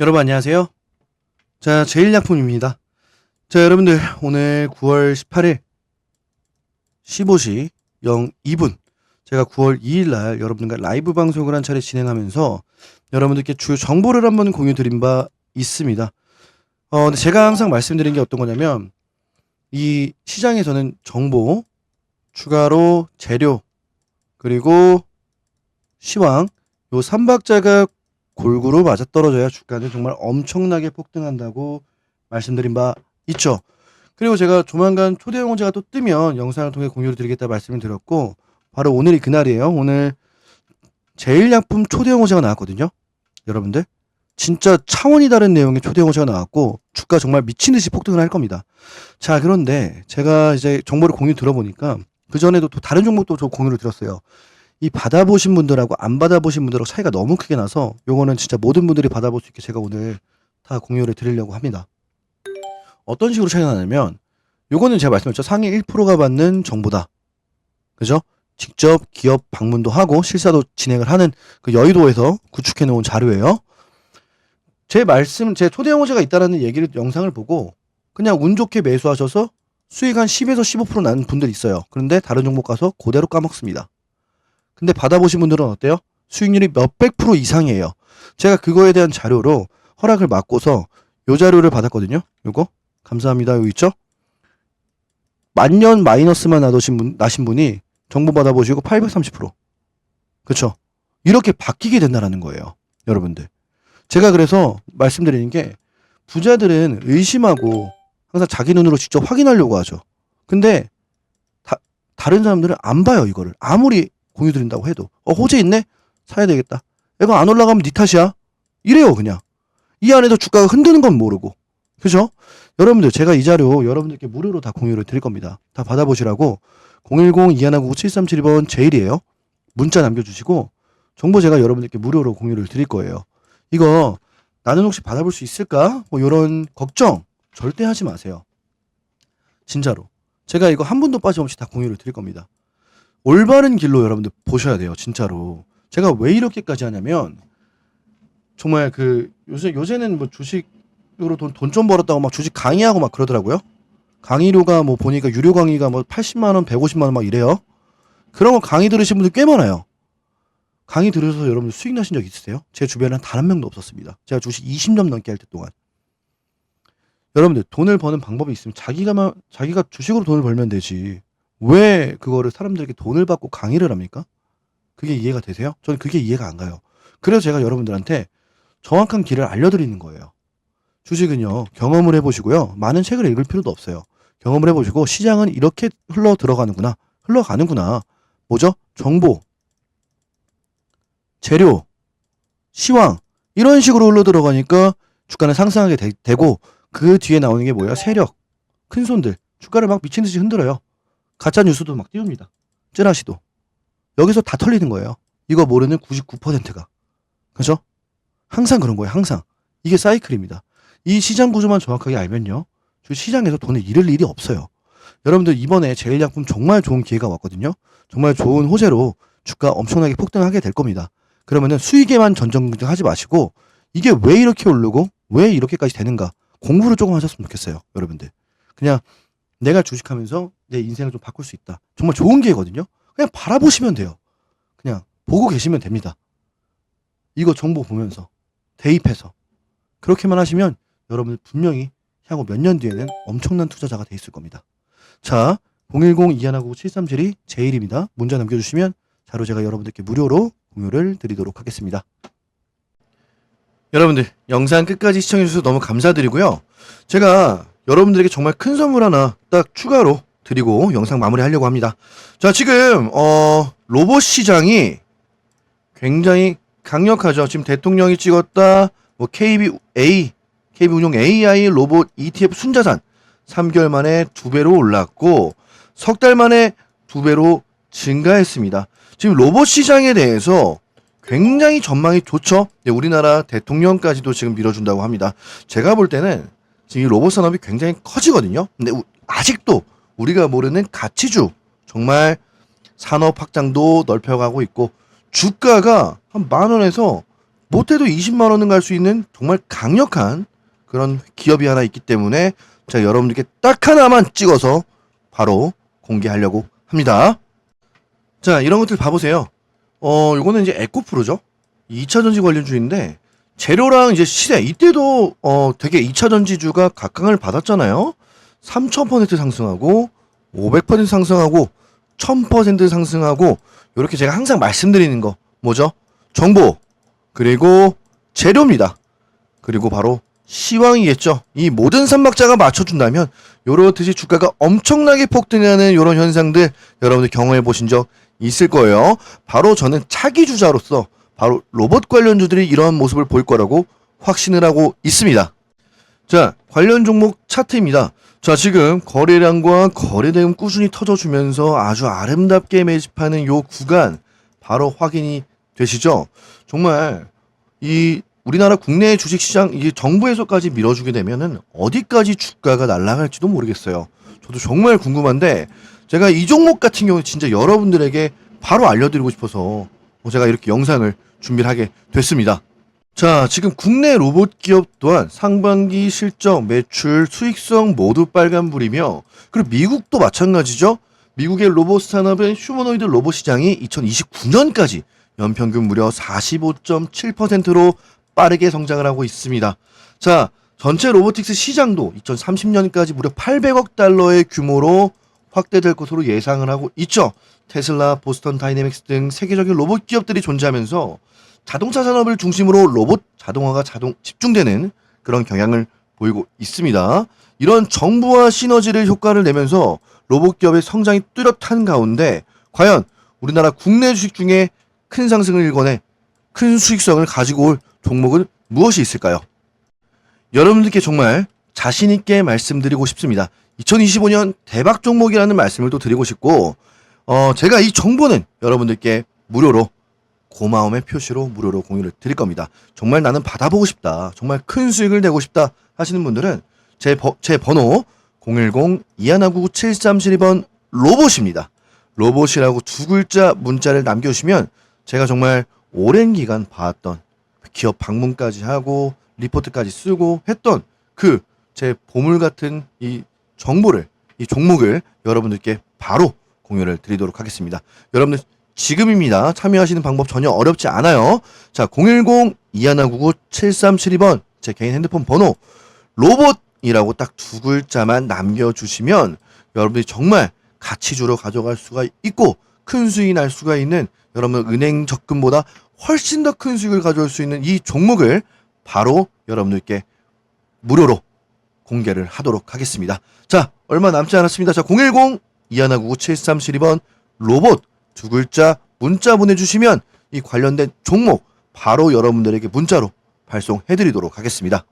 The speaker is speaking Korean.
여러분 안녕하세요. 자, 제일약품입니다. 자, 여러분들 오늘 9월 18일 15시 02분 제가 9월 2일 날 여러분들과 라이브 방송을 한 차례 진행하면서 여러분들께 주요 정보를 한번 공유 드린 바 있습니다. 어, 근데 제가 항상 말씀드린 게 어떤 거냐면 이 시장에서는 정보, 추가로 재료, 그리고 시황 요 3박자가 골고루 맞아떨어져야 주가는 정말 엄청나게 폭등한다고 말씀드린 바 있죠. 그리고 제가 조만간 초대 영어제가 또 뜨면 영상을 통해 공유를 드리겠다 말씀을 드렸고 바로 오늘이 그날이에요. 오늘 제일약품 초대 영어제가 나왔거든요. 여러분들 진짜 차원이 다른 내용의 초대 영어제가 나왔고 주가 정말 미친 듯이 폭등을 할 겁니다. 자 그런데 제가 이제 정보를 공유 들어보니까 그 전에도 또 다른 종목도 저 공유를 들었어요. 이 받아보신 분들하고 안 받아보신 분들하고 차이가 너무 크게 나서 요거는 진짜 모든 분들이 받아볼 수 있게 제가 오늘 다 공유를 드리려고 합니다. 어떤 식으로 차이가 나냐면 요거는 제가 말씀드렸죠. 상위 1%가 받는 정보다. 그죠? 직접 기업 방문도 하고 실사도 진행을 하는 그 여의도에서 구축해 놓은 자료예요. 제 말씀, 제 초대 영어제가 있다라는 얘기를 영상을 보고 그냥 운 좋게 매수하셔서 수익 한 10에서 15% 나는 분들 있어요. 그런데 다른 종목 가서 그대로 까먹습니다. 근데 받아보신 분들은 어때요? 수익률이 몇백 프로 이상이에요. 제가 그거에 대한 자료로 허락을 받고서 요 자료를 받았거든요. 요거 감사합니다. 여기 있죠? 만년 마이너스만 나신 분 나신 분이 정보 받아보시고 830%. 그쵸? 이렇게 바뀌게 된다라는 거예요. 여러분들. 제가 그래서 말씀드리는 게 부자들은 의심하고 항상 자기 눈으로 직접 확인하려고 하죠. 근데 다, 다른 사람들은 안 봐요, 이거를. 아무리 공유 드린다고 해도. 어, 호재 있네? 사야 되겠다. 이거 안 올라가면 네 탓이야. 이래요, 그냥. 이 안에도 주가가 흔드는 건 모르고. 그죠? 여러분들, 제가 이 자료 여러분들께 무료로 다 공유를 드릴 겁니다. 다 받아보시라고 010-2199-7372번 제일이에요. 문자 남겨주시고 정보 제가 여러분들께 무료로 공유를 드릴 거예요. 이거 나는 혹시 받아볼 수 있을까? 뭐 이런 걱정 절대 하지 마세요. 진짜로. 제가 이거 한 분도 빠짐없이 다 공유를 드릴 겁니다. 올바른 길로 여러분들 보셔야 돼요. 진짜로. 제가 왜 이렇게까지 하냐면 정말 그 요새 요새는 뭐 주식으로 돈 돈 좀 벌었다고 막 주식 강의하고 막 그러더라고요. 강의료가 뭐 보니까 유료 강의가 뭐 80만 원, 150만 원 막 이래요. 그런 거 강의 들으신 분들 꽤 많아요. 강의 들으셔서 여러분들 수익 나신 적 있으세요? 제 주변엔 단한 명도 없었습니다. 제가 주식 20년 넘게 할 때 동안. 여러분들 돈을 버는 방법이 있으면 자기가 자기가 주식으로 돈을 벌면 되지. 왜 그거를 사람들에게 돈을 받고 강의를 합니까? 그게 이해가 되세요? 저는 그게 이해가 안 가요. 그래서 제가 여러분들한테 정확한 길을 알려드리는 거예요. 주식은요, 경험을 해보시고요. 많은 책을 읽을 필요도 없어요. 경험을 해보시고, 시장은 이렇게 흘러 들어가는구나. 흘러가는구나. 뭐죠? 정보, 재료, 시황, 이런 식으로 흘러 들어가니까 주가는 상승하게 되, 고그 뒤에 나오는 게 뭐예요? 세력, 큰 손들. 주가를 막 미친 듯이 흔들어요. 가짜 뉴스도 막 띄웁니다. 쯔라시도. 여기서 다 털리는 거예요. 이거 모르는 99%가. 그죠? 항상 그런 거예요. 항상. 이게 사이클입니다. 이 시장 구조만 정확하게 알면요. 저 시장에서 돈을 잃을 일이 없어요. 여러분들 이번에 제일약품 정말 좋은 기회가 왔거든요. 정말 좋은 호재로 주가 엄청나게 폭등하게 될 겁니다. 그러면은 수익에만 전전긍긍하지 마시고 이게 왜 이렇게 오르고 왜 이렇게까지 되는가 공부를 조금 하셨으면 좋겠어요. 여러분들. 그냥 내가 주식하면서 내 인생을 좀 바꿀 수 있다. 정말 좋은 기회거든요. 그냥 바라보시면 돼요. 그냥 보고 계시면 됩니다. 이거 정보 보면서 대입해서 그렇게만 하시면 여러분들 분명히 향후 몇 년 뒤에는 엄청난 투자자가 돼 있을 겁니다. 자, 010-2199-7372 제 일입니다. 문자 남겨주시면 자료 제가 여러분들께 무료로 공유를 드리도록 하겠습니다. 여러분들 영상 끝까지 시청해주셔서 너무 감사드리고요. 제가 여러분들에게 정말 큰 선물 하나 딱 추가로 드리고 영상 마무리하려고 합니다. 자, 지금 어 로봇 시장이 굉장히 강력하죠. 지금 대통령이 찍었다. 뭐 KBA, KB 운용 AI 로봇 ETF 순자산 3개월 만에 두 배로 올랐고 석 달 만에 두 배로 증가했습니다. 지금 로봇 시장에 대해서 굉장히 전망이 좋죠. 네, 우리나라 대통령까지도 지금 밀어준다고 합니다. 제가 볼 때는 지금 이 로봇 산업이 굉장히 커지거든요. 근데 우- 아직도 우리가 모르는 가치주 정말 산업 확장도 넓혀가고 있고 주가가 한 만 원에서 못해도 20만 원은 갈 수 있는 정말 강력한 그런 기업이 하나 있기 때문에 제가 여러분들께 딱 하나만 찍어서 바로 공개하려고 합니다. 자, 이런 것들 봐보세요. 어, 요거는 이제 에코프로죠. 2차 전지 관련주인데 재료랑 이제 시세 이때도 어 되게 2차 전지주가 각광을 받았잖아요. 3,000% 상승하고 500% 상승하고 1000% 상승하고 이렇게 제가 항상 말씀드리는 거 뭐죠? 정보 그리고 재료입니다. 그리고 바로 시황이겠죠. 이 모든 삼박자가 맞춰준다면 요렇듯이 주가가 엄청나게 폭등하는 이런 현상들 여러분들 경험해 보신 적 있을 거예요. 바로 저는 차기 주자로서 바로 로봇 관련주들이 이러한 모습을 보일 거라고 확신을 하고 있습니다. 자, 관련 종목 차트입니다. 자, 지금 거래량과 거래대금 꾸준히 터져주면서 아주 아름답게 매집하는 요 구간 바로 확인이 되시죠? 정말 이 우리나라 국내 주식시장 이게 정부에서까지 밀어주게 되면은 어디까지 주가가 날아갈지도 모르겠어요. 저도 정말 궁금한데 제가 이 종목 같은 경우 진짜 여러분들에게 바로 알려드리고 싶어서 제가 이렇게 영상을 준비를 하게 됐습니다. 자, 지금 국내 로봇 기업 또한 상반기 실적, 매출, 수익성 모두 빨간불이며 그리고 미국도 마찬가지죠. 미국의 로봇 산업은 휴머노이드 로봇 시장이 2029년까지 연평균 무려 45.7%로 빠르게 성장을 하고 있습니다. 자, 전체 로보틱스 시장도 2030년까지 무려 800억 달러의 규모로 확대될 것으로 예상을 하고 있죠. 테슬라, 보스턴 다이내믹스 등 세계적인 로봇 기업들이 존재하면서 자동차 산업을 중심으로 로봇 자동화가 자동 집중되는 그런 경향을 보이고 있습니다. 이런 정부와 시너지를 효과를 내면서 로봇 기업의 성장이 뚜렷한 가운데 과연 우리나라 국내 주식 중에 큰 상승을 일궈내 큰 수익성을 가지고 올 종목은 무엇이 있을까요? 여러분들께 정말 자신 있게 말씀드리고 싶습니다. 2025년 대박 종목이라는 말씀을 또 드리고 싶고 어 제가 이 정보는 여러분들께 무료로 고마움의 표시로 무료로 공유를 드릴 겁니다. 정말 나는 받아보고 싶다. 정말 큰 수익을 내고 싶다 하시는 분들은 제, 버, 제 번호 010-2159-7372번 로봇입니다. 로봇이라고 두 글자 문자를 남겨주시면 제가 정말 오랜 기간 봐왔던 기업 방문까지 하고 리포트까지 쓰고 했던 그 제 보물 같은 이 정보를 이 종목을 여러분들께 바로 공유를 드리도록 하겠습니다. 여러분들 지금입니다. 참여하시는 방법 전혀 어렵지 않아요. 자, 010-2199-7372번 제 개인 핸드폰 번호 로봇이라고 딱 두 글자만 남겨주시면 여러분들이 정말 가치주로 가져갈 수가 있고 큰 수익이 날 수가 있는 여러분 은행 적금보다 훨씬 더 큰 수익을 가져올 수 있는 이 종목을 바로 여러분들께 무료로 공개를 하도록 하겠습니다. 자, 얼마 남지 않았습니다. 자, 010-2199-7372번 로봇 두 글자 문자 보내주시면 이 관련된 종목 바로 여러분들에게 문자로 발송해드리도록 하겠습니다.